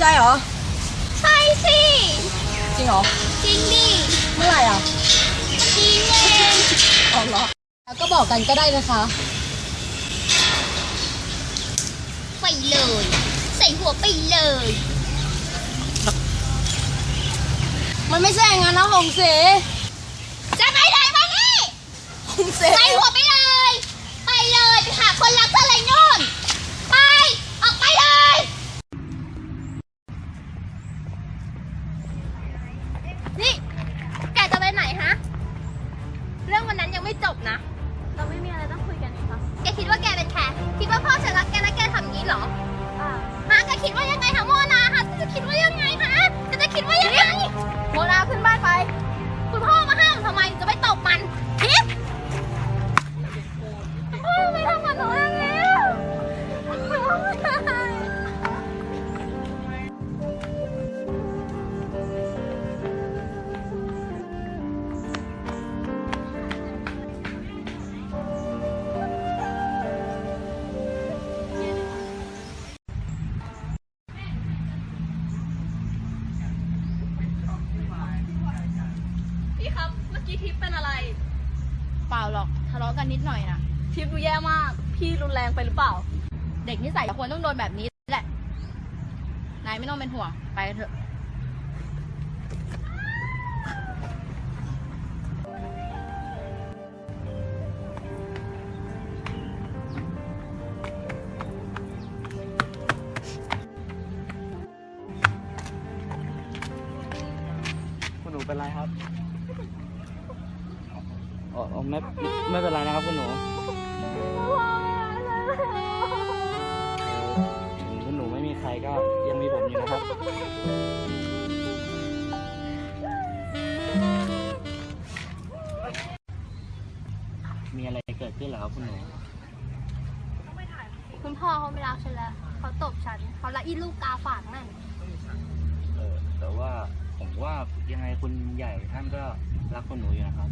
ช่เหรอ ใช่สิ จริงเหรอ จริงดิ เมื่อไหร่อะจริงเองอ๋อเหรอแล้วก็บอกกันก็ได้นะคะ ไปเลย ใส่หัวไปเลย มันไม่ใช่อย่างนั้นนะหงเสจะไปไหนมานี่หงเสใส่หัวไปเลย ไปเลยไปหาคนรัก บนะ เราไม่มีอะไรต้องคุยกันนี่คะแกคิดว่าแกเป็นแคร์คิดว่าพ่อฉันรักแกแล้วแกทำอย่างนี้เหรอ กี้ทิปเป็นอะไร เปล่าหรอกทะเลาะกันนิดหน่อยนะทิปดูแย่มาก พี่รุนแรงไปหรือเปล่า เด็กนิสัยควรต้องโดนแบบนี้แหละ นายไม่ต้องเป็นห่วง ไปกันเถอะ คุณหนูเป็นไรครับ อ๋ออ๋อไม่ไม่เป็นไรนะครับคุณหนูถึงคุณหนูไม่มีใครก็ยังมีผมอยู่นะครับ มีอะไรเกิดขึ้นเหรอครับคุณหนู คุณพ่อเขาไม่รักฉันแล้วเขาตบฉันเขาละอีลูกกาฝากนั่นเออแต่ว่าผมว่ายังไงคุณใหญ่ท่านก็รักคุณหนูอยู่นะครับ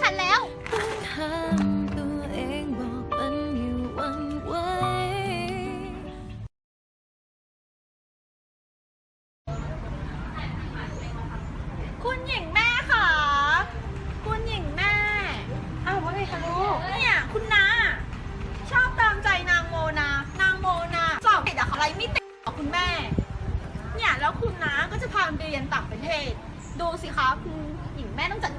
ฉันแล้ว คุณหญิงแม่ค่ะ คุณหญิงแม่ อ้าวว่าไงคะลูก เนี่ยคุณนาชอบตามใจนางโมนา นางโมนาสอบติดอะไรไม่ติดหรอกคุณแม่ เนี่ยแล้วคุณน้าก็จะพาไปเรียนต่างประเทศ ดูสิคะคุณหญิงแม่ต้องจัด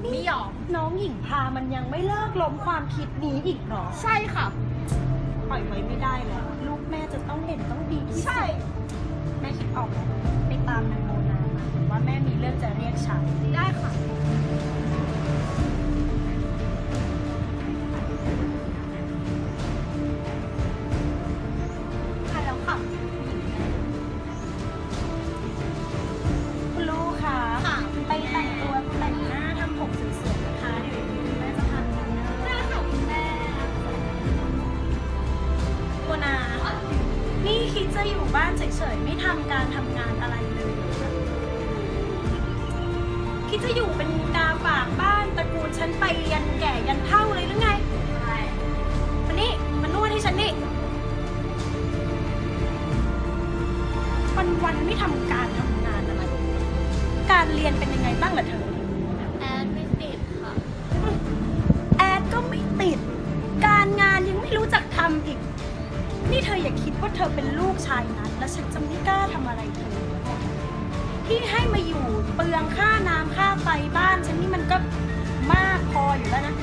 ไม่ยอม น้องหญิงพามันยังไม่เลิกล้มความคิดนี้อีกเหรอ ใช่ค่ะ ปล่อยไว้ไม่ได้แล้วลูกแม่จะต้องเด่นต้องดีที่สุใช่ดแม่คิดออกแล้วไปตามนางโมนามาเห็นว่าแม่มีเรื่องจะเรียกใช้ได้ค่ะ คิดจะอยู่บ้านเฉยๆไม่ทำการทำงานอะไรเลยเหรอคะคิดจะอยู่เป็นกาฝากบ้านตระกูลฉันไปยันแก่ยันเฒ่าเลยหรือไงมานี่มานวดให้ฉันนี่วันวันๆไม่ทำการทำงานอะไร การเรียนเป็นยังไงบ้างล่ะเธอ แอนไม่ติดค่ะ แอดก็ไม่ติด การงานยังไม่รู้จักทำอีก นี่เธออย่าคิดว่าเธอเป็นลูกชายนัดแล้วฉันจะไม่กล้าทำอะไรเธอที่ให้มาอยู่เปลืองค่าน้ำค่าไฟบ้านฉันนี่มันก็มากพออยู่แล้วนะ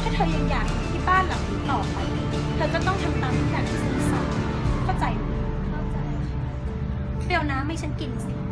ถ้าเธอยังอยากอยู่ที่บ้านหลังนี้ต่อไป เธอก็ต้องทำตามทุกอย่างที่ฉันสั่งเข้าใจไหมเข้าใจค่ะเปรี้ยวน้ำให้ฉันกินสิไ